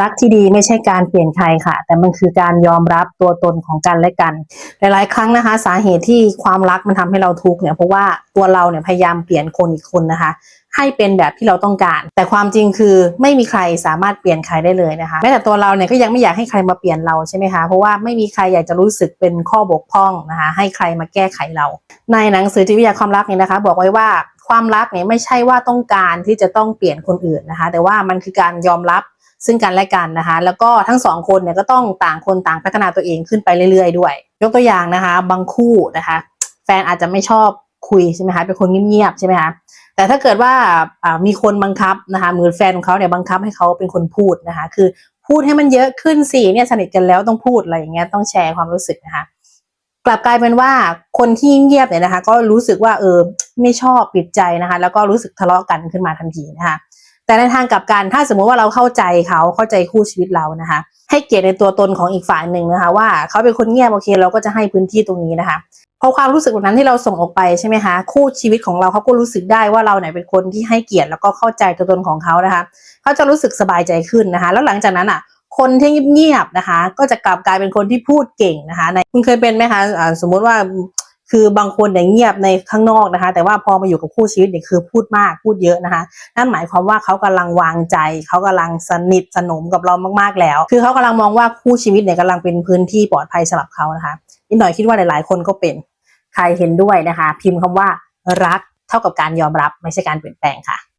รักที่ดีไม่ใช่การเปลี่ยนใครค่ะ แต่มันคือการยอมรับตัวตนของกันและกัน หลาย ๆ ครั้งนะคะ สาเหตุที่ความรักมันทำให้เราทุกข์เนี่ยเพราะว่าตัวเราเนี่ยพยายามเปลี่ยนคนอีกคนนะคะ ให้เป็นแบบที่เราต้องการ แต่ความจริงคือไม่มีใครสามารถเปลี่ยนใครได้เลยนะคะแม้แต่ตัวเราเนี่ยก็ยังไม่อยากให้ใครมาเปลี่ยนเราใช่ไหมคะเพราะว่าไม่มีใครอยากจะรู้สึกเป็นข้อบกพร่องนะคะ ให้ใครมาแก้ไขเรา ในหนังสือจิตวิทยาความรักเนี่ยนะคะ บอกไว้ว่า ความรักเนี่ยไม่ใช่ว่าต้องการที่จะต้องเปลี่ยนคนอื่นนะคะ แต่ว่ามันคือการยอมรับซึ่งกันและกันนะคะ แล้วก็ทั้งสองคนเนี่ยก็ต้องต่างคนต่างพัฒนาตัวเองขึ้นไปเรื่อยๆด้วย ยกตัวอย่างนะคะ บางคู่นะคะ แฟนอาจจะไม่ชอบคุยใช่ไหมคะเป็นคนเงียบๆใช่ไหมคะแต่ถ้าเกิดว่ามีคนบังคับนะคะมือแฟนของเขาเนี่ยบังคับให้เขาเป็นคนพูดนะคะ คือพูดให้มันเยอะขึ้นสิเนี่ยสนิทกันแล้วต้องพูดอะไรอย่างเงี้ยต้องแชร์ความรู้สึกนะคะ กลับกลายเป็นว่าคนที่เงียบเนี่ยนะคะ ก็รู้สึกว่าเออไม่ชอบปิดใจนะคะ แล้วก็รู้สึกทะเลาะกันขึ้นมาทันทีนะคะ แต่ในทางกลับกันถ้าสมมุติว่าเราเข้าใจเขาเข้าใจคู่ชีวิตเรานะคะ ให้เกียรติในตัวตนของอีกฝ่ายหนึ่งนะคะ ว่าเขาเป็นคนเงียบโอเคเราก็จะให้พื้นที่ตรงนี้นะคะพอความรู้สึกแบบนั้นที่เราส่งออกไปใช่ไหมคะคู่ชีวิตของเราเขาก็รู้สึกได้ว่าเราเนี่ยเป็นคนที่ให้เกียรติแล้วก็เข้าใจตัวตนของเขานะคะ เขาจะรู้สึกสบายใจขึ้นนะคะ แล้วหลังจากนั้นอะ คนที่เงียบๆนะคะ ก็จะกลับกลายเป็นคนที่พูดเก่งนะคะในคุณเคยเป็นไหมคะอ่าสมมุติว่าคือบางคนเนี่ยเงียบในข้างนอกนะคะ แต่ว่าพอมาอยู่กับคู่ชีวิตเนี่ยคือพูดมากพูดเยอะนะคะ นั่นหมายความว่าเขากำลังวางใจ เขากำลังสนิทสนมกับเรามากๆแล้ว คือเขากำลังมองว่าคู่ชีวิตเนี่ยกำลังเป็นพื้นที่ปลอดภัยสำหรับเขานะคะนิดหน่อยคิดว่าหลายๆ คนก็เป็นใครเห็นด้วยนะคะ พิมพ์คำว่ารักเท่ากับการยอมรับไม่ใช่การเปลี่ยนแปลงค่ะ